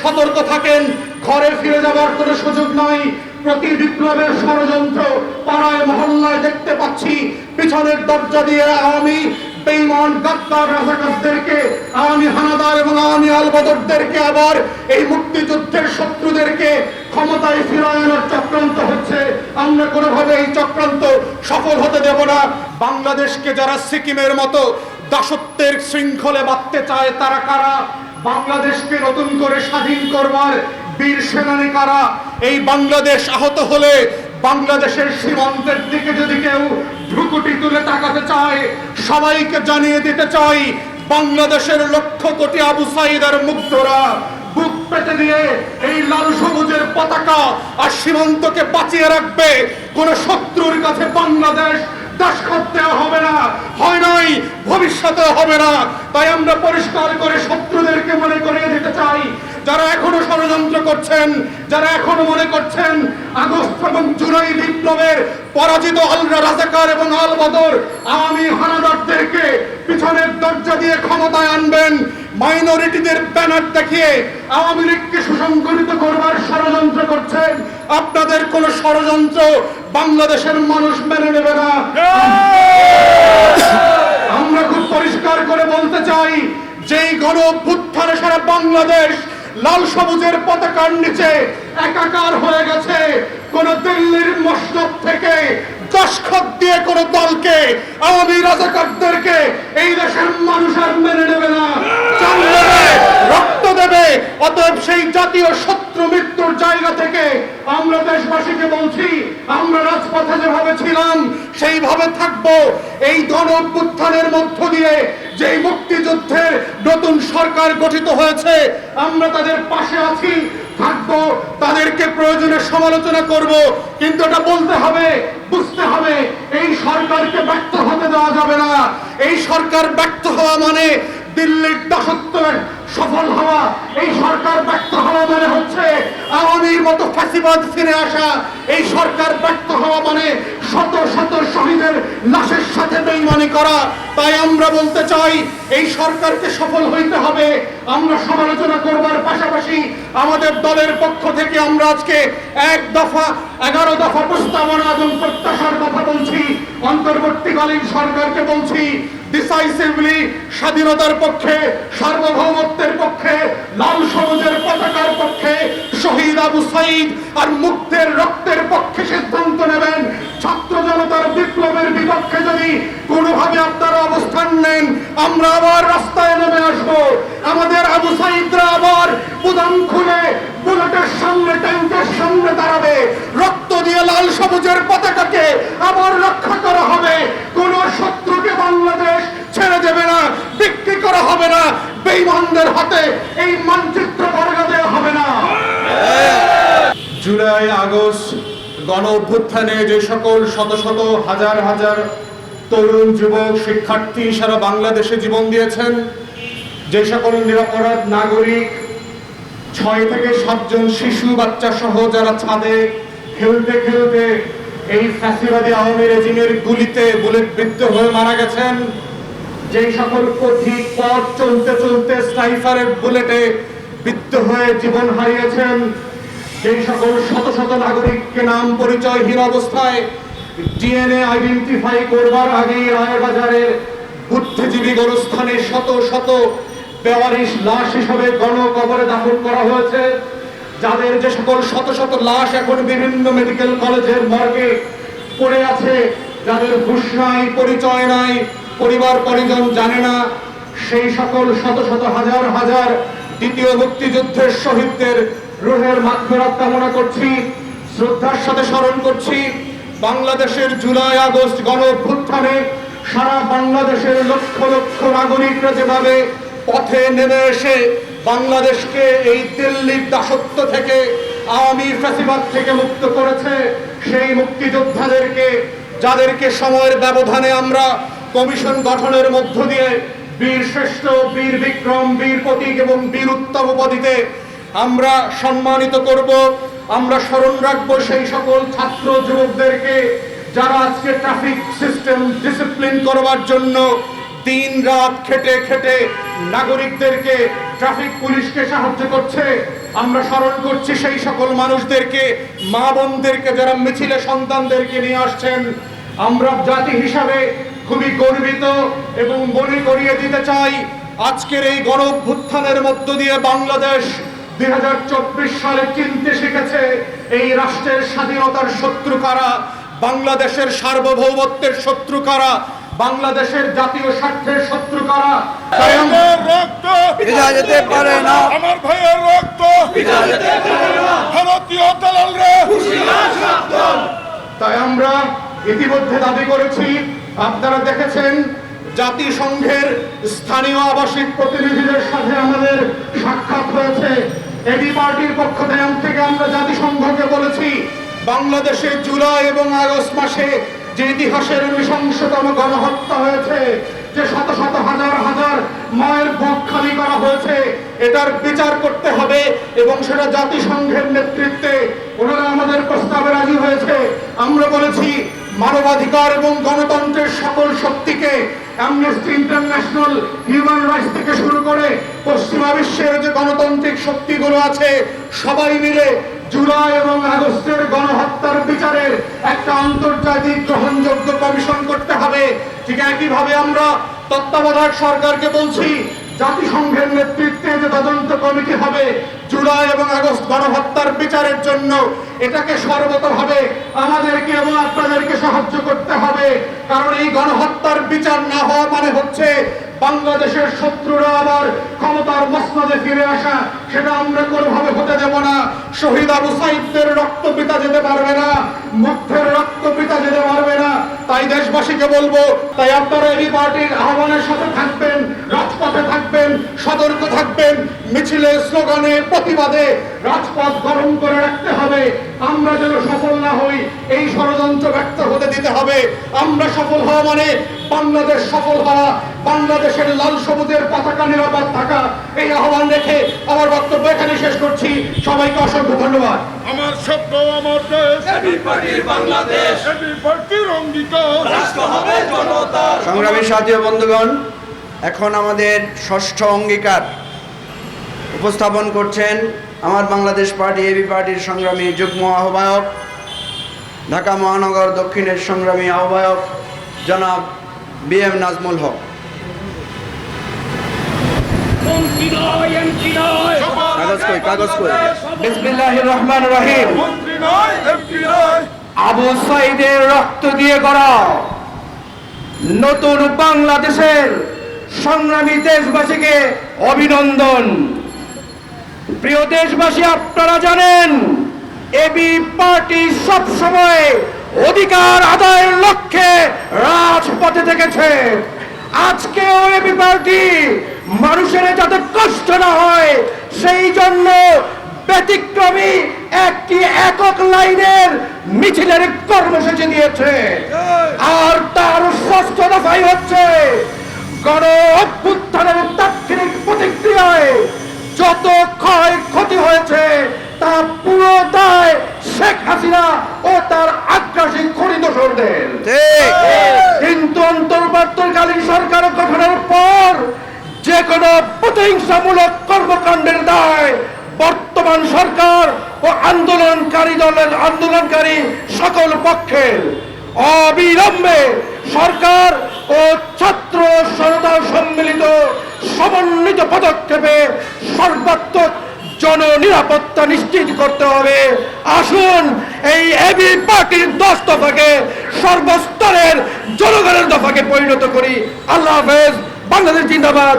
সতর্ক থাকেন। ঘরে ফিরে যাবার কোনো সুযোগ নয় প্রতি বিপ্লবের ষড়যন্ত্র পাড়ায়, মহল্লায় দেখতে পাচ্ছি, পিছনের দরজা দিয়ে আওয়ামী বেইমান গাদ্দার রাজাকারদেরকে আওয়ামী হানাদার এবং আওয়ামী আলবদরদেরকে আবার এই মুক্তিযুদ্ধের শত্রুদেরকে ক্ষমতায় ফিরায় আনার চক্রান্ত হচ্ছে। আমরা কোনোভাবে এই চক্রান্ত সফল হতে দেব না। বাংলাদেশকে যারা সিকিমের মতো দাসত্বের শৃঙ্খলে বাঁধতে চায়, তারা কারা? বাংলাদেশকে নতুন করে স্বাধীন করবার বীর সেনানী কারা? এই বাংলাদেশ আহত হলে বাংলাদেশের সীমান্তের দিকে যদি কেউ ভ্রুকুটি তুলে তাকাতে চায়, সবাইকে জানিয়ে দিতে চাই, বাংলাদেশের লক্ষ কোটি আবু সাইদ আর মুগ্ধরা বুক পেতে দিয়ে এই লাল সবুজের পতাকা আর সীমান্তকে বাঁচিয়ে রাখবে। কোন শত্রুর কাছে বাংলাদেশ দাসখত দেওয়া হবে না। হয় নাই ভবিষ্যতে হবে না। তাই আমরা পরিষ্কার করে শত্রুদেরকে মনে করিয়ে দিতে চাই। যারা এখনও ষড়যন্ত্র করছেন, যারা এখনও মনে করছেন, আগস্ট এবং জুলাই বিপ্লবের পরাজিত আলরা রাজাকার এবং আল বদর আওয়ামী হানাদারদেরকে পিছনের দরজা দিয়ে ক্ষমতায় আনবেন, মাইনরিটিদের ব্যানার দেখিয়ে আওয়ামী লীগকে সুসংগঠিত করবার ষড়যন্ত্র করছেন। আপনাদের কোন ষড়যন্ত্র বাংলাদেশের মানুষ মেনে নেবে না। আমরা খুব পরিষ্কার করে বলতে চাই, যেই গণ অভ্যুত্থানে সারা বাংলাদেশ লাল সবুজের পতাকার নিচে একাকার হয়ে গেছে, কোন দিল্লির মসনদ থেকে দশখত দিয়ে কোন দলকে, আওয়ামী রাজাকারদেরকে এই দেশের মানুষ আর মেনে নেবে না। রক্ত দেবে, অতএব সেই জাতীয় মৃত্যুর জায়গা থেকে আমরা দেশবাসীকে বলছি, আমরা রাজপথে যেভাবে ছিলাম, সেইভাবে থাকব। এই অভ্যুত্থানের মধ্য দিয়ে যেই মুক্তিযুদ্ধের নতুন সরকার গঠিত হয়েছে, আমরা তাদের পাশে আছি, থাকব, তাদেরকে প্রয়োজনে সমালোচনা করব। কিন্তু এটা বলতে হবে, বুঝতে হবে, এই সরকারকে ব্যর্থ হতে দেওয়া যাবে না। এই সরকার ব্যর্থ হওয়া মানে দিল্লির দাসত্বের সফল হওয়া এই সরকার ব্যর্থ হওয়া মানে হচ্ছে। আওয়ামীর মতো ফ্যাসিবাদ ফিরে আসা এই সরকার ব্যর্থ হওয়া মানে শত শত শহীদের লাশের সাথে বেইমানি করা। তাই আমরা বলতে চাই, এই সরকারকে সফল হইতে হবে। আমরা সমালোচনা করবার পাশাপাশি আমাদের দলের পক্ষ থেকে আমরা আজকে এক দফা, এগারো দফা প্রস্তাবনা এবং বলছি অন্তর্বর্তীকালীন সরকারকে বলছি ডিসাইসিভলি স্বাধীনতার পক্ষে, সার্বভৌমত্বের পক্ষে, লাল সবুজের পতাকার পক্ষে, শহীদ আবু সাইদ আর মুক্তের রক্তের পক্ষে সিদ্ধান্ত নেবেন ছাত্র জনতার বিপ্লবের বিপক্ষে যদি কোনোভাবে আপনারা অবস্থান নেন, আমরা আবার রাস্তায় নেমে আসব। আমাদের আবু সাইদরা আবার বুদাম খুলে বুলেটের সামনে, ট্যাঙ্কের সামনে দাঁড়াবে। রক্ত দিয়ে লাল সবুজের পতাকাকে আবার রক্ষা করা হবে। কোন শত্রুকে বাংলাদেশ ছেড়ে দেবে না, বিক্রি করা হবে না, বেইমানদের হাতে এই মানচিত্র বর্গা দেওয়া হবে না। জুলাই, আগস্ট গণ অভ্যুত্থানে যে সকল শত শত হাজার হাজার তরুণ যুবক, শিক্ষার্থী সারা বাংলাদেশে জীবন দিয়েছেন, যে সকল নিরাপরাধ নাগরিক, ছয় থেকে সাতজন শিশু বাচ্চা সহ যারা ছাদে খেলতে খেলতে এই ফ্যাসিবাদী আওয়ামী রেজিমের গুলিতে বুলেট বিদ্ধ হয়ে মারা গেছেন, যেই সকল পথিক পথ চলতে চলতে স্নাইফারের বুলেটে বিদ্ধ হয়ে জীবন হারিয়েছেন যেই সকল শত শত নাগরিককে নাম পরিচয়হীন অবস্থায় ডিএনএ আইডেন্টিফাই করবার আগেই রায়বাজারের বুদ্ধিজীবী গোরস্থানে শত শত বেওয়ারিশ লাশ হিসাবে গণকবরে দাফন করা হয়েছে, যাদের যে সকল শত শত লাশ এখন বিভিন্ন মেডিকেল কলেজের মর্গে পড়ে আছে, যাদের হুশ নাই, পরিচয় নাই, পরিবার পরিজন জানে না, সেই সকল শত শত হাজার হাজার দ্বিতীয় মুক্তিযুদ্ধের শহীদদের রুহের মাগফিরাত কামনা করছি, শ্রদ্ধার সাথে স্মরণ করছি, বাংলাদেশের জুলাই আগস্ট গণ অভ্যুত্থানে সারা বাংলাদেশের লক্ষ লক্ষ নাগরিকরা যেভাবে পথে নেমে এসে বাংলাদেশকে এই দিল্লির দাসত্ব থেকে আওয়ামী ফ্যাসিবাদ থেকে মুক্ত করেছে, সেই মুক্তিযোদ্ধাদেরকে, যাদেরকে সময়ের ব্যবধানে আমরা কমিশন গঠনের মধ্য দিয়ে বীর শ্রেষ্ঠ, বীর বিক্রম, বীর প্রতীক এবং বীর উত্তম উপাধিতে আমরা সম্মানিত করব, আমরা স্মরণ রাখব সেই সকল ছাত্র যুবকদেরকে যারা আজকে ট্রাফিক সিস্টেম ডিসিপ্লিন করবার জন্য দিন রাত খেটে খেটে নাগরিকদেরকে ট্রাফিক পুলিশকে সাহায্য করছে। আমরা স্মরণ করছি সেই সকল মানুষদেরকে, মা বোনদেরকে যারা মিছিলে সন্তানদেরকে নিয়ে আসছেন, আমরা জাতি হিসাবে খুবই গর্বিত এবং মনে করিয়ে দিতে চাই, আজকের এই গণ মধ্য দিয়ে বাংলাদেশ দুই হাজার চব্বিশ সালে চিনতে শিখেছে এই রাষ্ট্রের স্বাধীনতার শত্রু কারা বাংলাদেশের সার্বভৌমত্বের শত্রু কারা বাংলাদেশের জাতীয় স্বার্থের শত্রু কারা। রক্ত যেতে পারে না। আমার ভাইয়ের রক্ত। ভারতীয় দালাল রে। তাই আমরা ইতিমধ্যে দাবি করেছি আপনারা দেখেছেন জাতিসংঘের স্থানীয় আবাসিক প্রতিনিধিদের সাথে আমাদের সাক্ষাৎ হয়েছে। এবি পার্টির পক্ষ থেকে- আমরা জাতিসংঘকে বলেছি, বাংলাদেশে জুলাই এবং আগস্ট মাসে যে ইতিহাসের নৃশংসতম গণহত্যা হয়েছে, যে শত শত হাজার হাজার মায়ের বুক খালি করা হয়েছে, এটার বিচার করতে হবে এবং সেটা জাতিসংঘের নেতৃত্বে ওনারা আমাদের প্রস্তাবে রাজি হয়েছে। আমরা বলেছি, মানবাধিকার এবং গণতন্ত্রের সকল শক্তিকে অ্যামনেস্টি ইন্টারন্যাশনাল হিউম্যান রাইটস থেকে শুরু করে পশ্চিমা বিশ্বের যে গণতান্ত্রিক শক্তিগুলো আছে, সবাই মিলে জুলাই এবং আগস্টের গণহত্যার বিচারের একটা আন্তর্জাতিক গ্রহণযোগ্য কমিশন করতে হবে। ঠিক একইভাবে আমরা তত্ত্বাবধায়ক সরকারকে বলছি, জাতিসংঘের নেতৃত্বে যে তদন্ত কমিটি হবে জুলাই এবং আগস্ট গণহত্যার বিচারের জন্য, এটাকে সর্বতভাবে আমাদেরকে এবং আপনাদেরকে সাহায্য করতে হবে। কারণ এই গণহত্যার বিচার না হওয়া মানে হচ্ছে বাংলাদেশের শত্রুরা আবার ক্ষমতার মসনদে ফিরে আসা, সেটা আমরা কোনোভাবে হতে দেব না। শহীদ আবু সাইদদের রক্ত পিতা যেতে পারবে না, মুগ্ধের রক্ত পিতা যেতে পারবে না। তাই দেশবাসীকে বলব, তাই আপনারা এই পার্টির আহ্বানের সাথে থাকবেন, রাজপথে থাকবেন, সতর্ক থাকবেন। মিছিলে স্লোগানে, প্রতিবাদে রাজপথ গরম করে রাখতে হবে। আমরা যেন সফল না হই, এই ষড়যন্ত্র ব্যক্ত হতে দিতে হবে। আমরা সফল হওয়া মানে বাংলাদেশ সফল হওয়া, বাংলাদেশের লাল সবুজের পতাকা নিরাপদ থাকা। এই আহ্বান রেখে আমার বক্তব্য এখানে শেষ করছি। সবাইকে অসংখ্য ধন্যবাদ। আমার স্বপ্ন আমার দেশ। বাংলাদেশ। এবি পার্টির অঙ্গীকার রাষ্ট্র হবে জনতার সংগ্রামী সাথী বন্ধুগণ এখন আমাদের ষষ্ঠ অঙ্গীকার উপস্থাপন করছেন আমার বাংলাদেশ পার্টি এবি পার্টির সংগ্রামী যুগ্ম আহ্বায়ক ঢাকা মহানগর দক্ষিণের সংগ্রামী আহ্বায়ক জনাব বি এম নাজমুল হক মন্ত্রী নয় এমপি নয় কাগজ কই কাগজ কই বিসমিল্লাহির রহমান রহিম মন্ত্রী নয় এমপি নয় আবু সাইদের রক্ত দিয়ে গড়া নতুন বাংলাদেশের সংগ্রামী দেশবাসীকে অভিনন্দন। প্রিয় দেশবাসী আপনারা জানেন এবি পার্টি সব সময় অধিকার আদায়ের লক্ষ্যে রাজপথে থেকেছে। আজকেও এবি পার্টি মানুষের যাতে কষ্ট না হয়, সেই জন্য ব্যতিক্রমী একটি একক লাইনের মিছিলের কর্মসূচি দিয়েছে। আর তার ষষ্ঠ দফাই হচ্ছে গণ অভ্যুত্থানের তাৎক্ষণিক প্রতিক্রিয়ায় যত ক্ষয় ক্ষতি হয়েছে, তা পুরো দায় শেখ হাসিনা ও তার আগ্রাসী খনি দোসরদের ঠিক কিন্তু অন্তর্বর্তীকালীন সরকার গঠনের পর যে কোনো প্রতিহিংসামূলক কর্মকাণ্ডের দায় বর্তমান সরকার ও আন্দোলনকারী দলের আন্দোলনকারী সকল পক্ষের। অবিলম্বে সরকার ও ছাত্র জনতা সম্মিলিত সমন্বিত পদক্ষেপে সর্বাত্মক জননিরাপত্তা নিশ্চিত করতে হবে। আসুন এই এবি পার্টির দশ দফাকে সর্বস্তরের জনগণের দফাকে পরিণত করি। আল্লাহ হাফেজ, বাংলাদেশ জিন্দাবাদ।